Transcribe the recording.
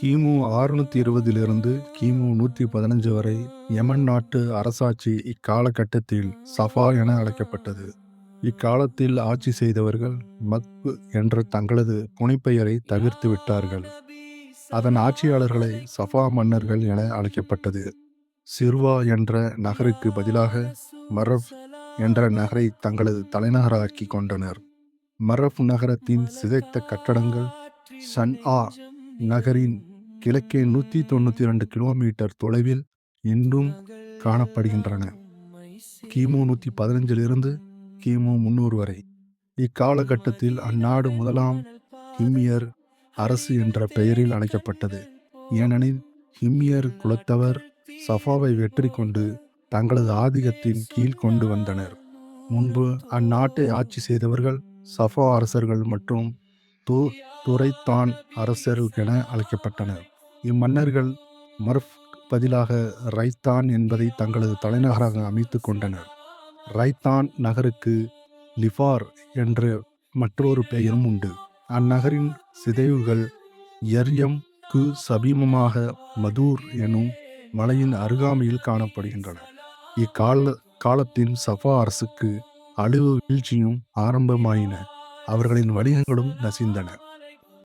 கிமு ஆறுநூற்றி இருபதிலிருந்து கிமு நூற்றி பதினஞ்சு வரை யமன் நாட்டு அரசாட்சி இக்காலகட்டத்தில் சஃபா என அழைக்கப்பட்டது. இக்காலத்தில் ஆட்சி செய்தவர்கள் மத்பு என்ற தங்களது புனைப்பெயரை தவிர்த்து விட்டார்கள். அதன் ஆட்சியாளர்களை சஃபா மன்னர்கள் என அழைக்கப்பட்டது. சிர்வா என்ற நகருக்கு பதிலாக மரப் என்ற நகரை தங்களது தலைநகராக்கி கொண்டனர். மரப் நகரத்தின் சிதைத்த கட்டடங்கள் சன் ஆ நகரின் கிழக்கே நூற்றி தொண்ணூற்றி ரெண்டு கிலோமீட்டர் தொலைவில் இன்றும் காணப்படுகின்றன. கிமு நூற்றி பதினஞ்சிலிருந்து கிமு முன்னூறு வரை. இக்காலகட்டத்தில் அந்நாடு முதலாம் ஹிம்மியர் அரசு என்ற பெயரில் அழைக்கப்பட்டது. ஏனெனில் ஹிம்மியர் குலத்தவர் சஃபாவை வெற்றி கொண்டு தங்களது ஆதிக்கத்தின் கீழ் கொண்டு வந்தனர். முன்பு அந்நாட்டை ஆட்சி செய்தவர்கள் சஃபா அரசர்கள் மற்றும் து துரைத்தான் அரசர்கள் என அழைக்கப்பட்டனர். இம்மன்னர்கள் மர்ஃப் பதிலாக ரைத்தான் என்பதை தங்களது தலைநகராக அமைத்து கொண்டனர். ரைத்தான் நகருக்கு லிஃபார் என்ற மற்றொரு பெயரும் உண்டு. அந்நகரின் சிதைவுகள் எர்யம் கு சமீபமாக மதூர் எனும் மலையின் அருகாமையில் காணப்படுகின்றன. இக்கால காலத்தின் சஃபா அரசுக்கு அழிவு வீழ்ச்சியும் ஆரம்பமாயின. அவர்களின் வணிகங்களும் நசிந்தன.